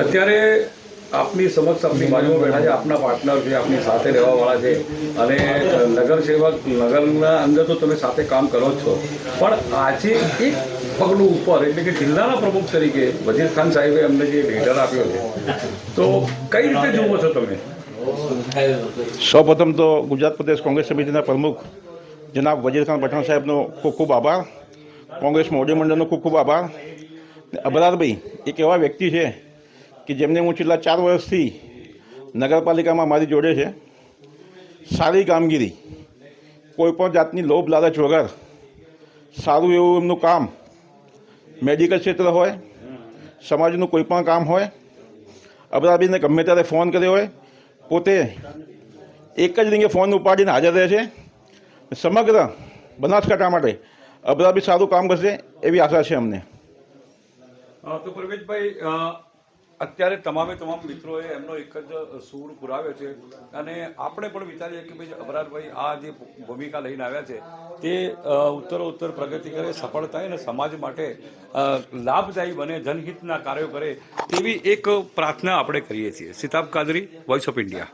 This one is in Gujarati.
અત્યારે આપની સમક્ષ, આપની બાજુમાં બેઠા છે, આપના પાર્ટનર છે, આપની સાથે રહેવાવાળા છે અને નગર સેવક, નગરના અંદર તો તમે સાથે કામ કરો જ છો. પણ આજે એક પગલું ઉપર, એટલે કે જિલ્લાના પ્રમુખ તરીકે વજીર ખાન સાહેબે અમને જે લીડર આપ્યો છે, તો કઈ રીતે જુઓ છો તમે? સૌપ્રથમ તો ગુજરાત પ્રદેશ કોંગ્રેસ સમિતિના પ્રમુખ જનાબ વજીર ખાન પઠાણ સાહેબનો ખૂબ ખૂબ આભાર. કોંગ્રેસ મોવડી મંડળનો ખૂબ ખૂબ આભાર. અબરારભાઈ, એક એવા વ્યક્તિ છે કે જેમને હું છેલ્લા ચાર વર્ષથી નગરપાલિકામાં મારી જોડે છે, સારી કામગીરી કોઈપણ જાતની લોભ લાલચ વગર સારું એવું એમનું કામ, મેડિકલ ક્ષેત્ર હોય, સમાજનું કોઈ પણ કામ હોય, અબરાબીને ગમે ત્યારે ફોન કર્યો હોય, પોતે એક જ રીંગે ફોન ઉપાડીને હાજર રહે છે. સમગ્ર બનાસકાંઠા માટે અબરાબી સારું કામ કરશે એવી આશા છે અમને. તો પ્રવેશભાઈ અત્યારે તમામે તમામ મિત્રોએ એમનો એક જ સૂર પુરાવ્યો છે અને આપણે પણ વિચારીએ કે ભાઈ અબરારભાઈ આ જે ભૂમિકા લઈને આવ્યા છે, તે ઉત્તરોત્તર પ્રગતિ કરે સફળ થાય અને સમાજ માટે લાભદાયી બને, જનહિતના કાર્યો કરે, તેવી એક પ્રાર્થના આપણે કરીએ છીએ. Sitab Qadri voice of India